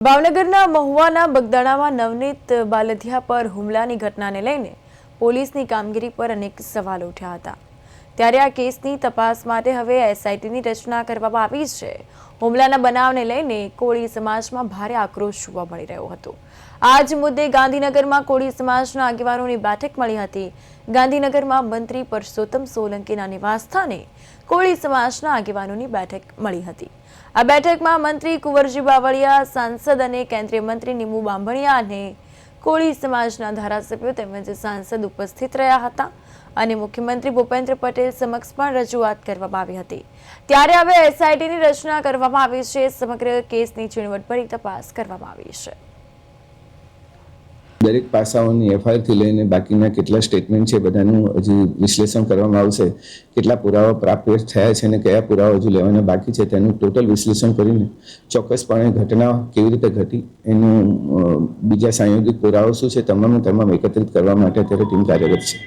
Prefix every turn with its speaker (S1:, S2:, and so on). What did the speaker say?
S1: ભાવનગરના મહુવાના બગદાણામાં નવનીત બાલધિયા પર હુમલાની ઘટનાને લઈને પોલીસની કામગીરી પર અનેક સવાલ ઉઠ્યા હતા. ત્યારે આ કેસની તપાસ માટે હવે એસઆઈટીની રચના કરવામાં આવી છે. હુમલાના બનાવને લઈને કોળી સમાજમાં ભારે આક્રોશ જોવા મળી રહ્યો હતો. આ જ મુદ્દે ગાંધીનગરમાં કોળી સમાજના આગેવાનોની બેઠક મળી હતી. ગાંધીનગરમાં મંત્રી પરસોત્તમ સોલંકીના નિવાસસ્થાને કોળી સમાજના આગેવાનોની બેઠક મળી હતી. આ બેઠકમાં મંત્રી કુંવરજી બાવળિયા, સાંસદ અને કેન્દ્રીય મંત્રી નીમુ બાંભણિયા અને કોળી સમાજના ધારાસભ્યો તેમજ સાંસદ ઉપસ્થિત રહ્યા હતા અને મુખ્યમંત્રી ભૂપેન્દ્ર પટેલ સમક્ષ પણ રજૂઆત કરવામાં આવી હતી. ત્યારે હવે એસઆઈટીની રચના કરવામાં આવી છે. સમગ્ર કેસની ઝીણવટભરી તપાસ કરવામાં આવી છે.
S2: દરેક પાસાઓની એફઆઈઆરથી લઈને બાકીના કેટલા સ્ટેટમેન્ટ છે બધાનું હજી વિશ્લેષણ કરવામાં આવશે. કેટલા પુરાવા પ્રાપ્ત થયા છે અને કયા પુરાવા હજુ લેવાના બાકી છે તેનું ટોટલ વિશ્લેષણ કરીને ચોક્કસપણે ઘટના કેવી રીતે ઘટી, એનું બીજા સંયોગિક પુરાવા શું છે, તમામ તમામ એકત્રિત કરવા માટે અત્યારે ટીમ કાર્યરત છે.